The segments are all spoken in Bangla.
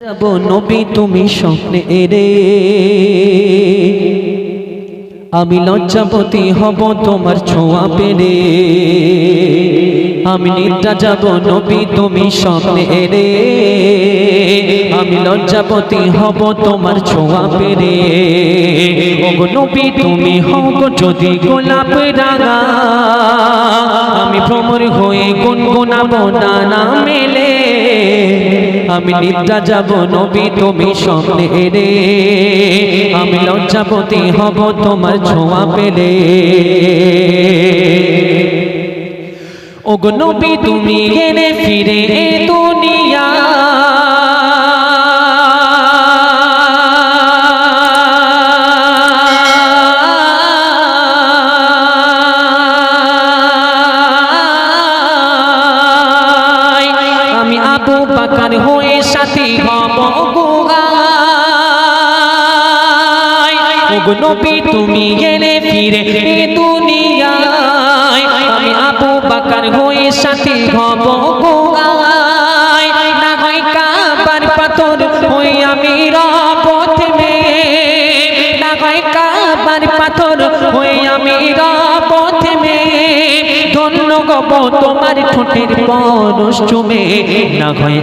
যাব নবী, তুমি স্বপ্নে এরে আমি লজ্জাপতি হব তোমার ছোঁয়া পেরে আমি নিদ্রা যাব নবী, তুমি স্বপ্নে এরে আমি লজ্জাপতি হব তোমার ছোঁয়া পেরে। নবী, তুমি হব যদি গোলাপ রাঙা। আমি ভ্রমর হয়ে গুনগুনাবো নানা মেলে। আমি নিদ্রা যাব নবী, তুমি স্বপ্নে রে আমি লজ্জাপতি হব তোমার ছোঁয়া পেলে। ওগো নবী, তুমি গেলে ফিরে নবী, তুমি গেলে ফিরে আমি আবু বাকার হয়ে সাথী হব না পাথর হয়ে আমি রব থেমে না কাবার পাথর হয়ে আমি গব তোমার ঠোঁটের পরশ চুমে। না হয়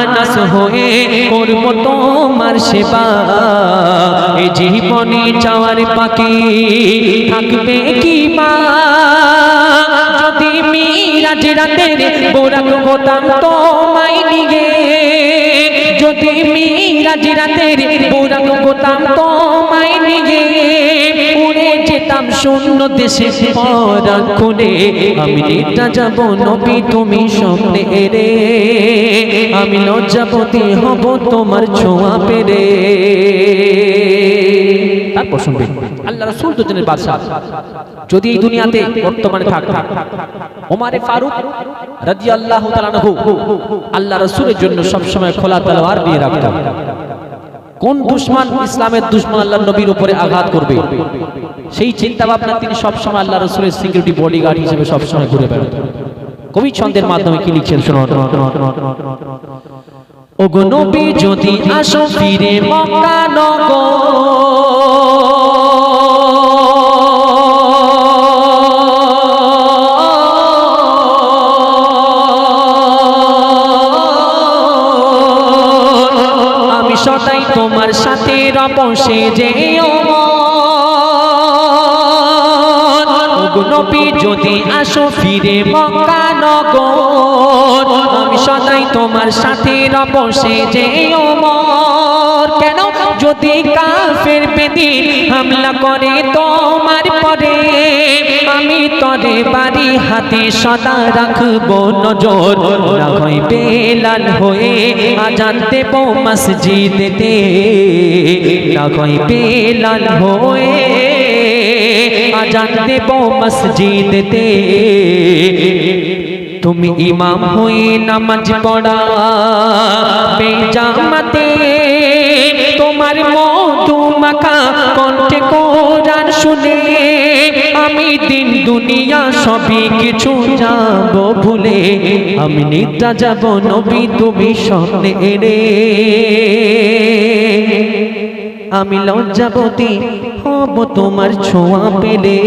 আনাস হয়ে করব তোমার সেবা। এই জীবনে যাওয়ার পাখি থাকবে কি মা? যদি মিরাজ রাতের বোরাক হতাম তোমায় নিয়ে। যদি মিরাজ রাতের বোরাক হতাম তোমায় যেতাম শূন্য দেশে পরাগ কোলে আমি নিটা যাব নবী, তুমি স্বপ্নে এরে আমি লজ্জাপতি হব তোমার ছোঁয়া পেরে আল্লাহ আল্লাহ রসুলের জন্য সবসময় খোলা তলোয়ার দিয়ে রাখতাম। কোন দুশ্মন ইসলামের দুশ্মন আল্লাহ নবীর উপরে আঘাত করবে? সেই চিন্তা ভাবনা তিনি সবসময় আল্লাহ রসুলের সিকিউরিটি বডিগার্ড হিসেবে সবসময় ঘুরে বেড়াত কবি ছন্দের মাধ্যমে কি লিখছেন শোনো ওগো নবী যদি আসো ফিরে মক্কা নগর সদাই তোমার সাথে রবসে যে নবী, যদি আসো ফিরে মক্কা নগর, আমি সদাই তোমার সাথে রবসে যে কেন? যদি কাফের বেদি হামলা করে তোমার তরে বাড়ি হাতে সদা রাখব নজর। না হয় বেলাল হয়ে আজান দেব মসজিদেতে। না হয় বেলাল হয়ে আজান দেব মসজিদেতে। তুমি ইমাম হয়ে নামাজ পড়া, বেজামাতে তোমার মধু মাখা কণ্ঠে কোরআন শুনে। আমি দিন দুনিয়া সবই কিছু যাব ভুলে। আমি নিদ্রা যাব নবী, তুমি স্বপ্নে এনে আমি লজ্জাবতী হব তোমার ছোঁয়া পেলে।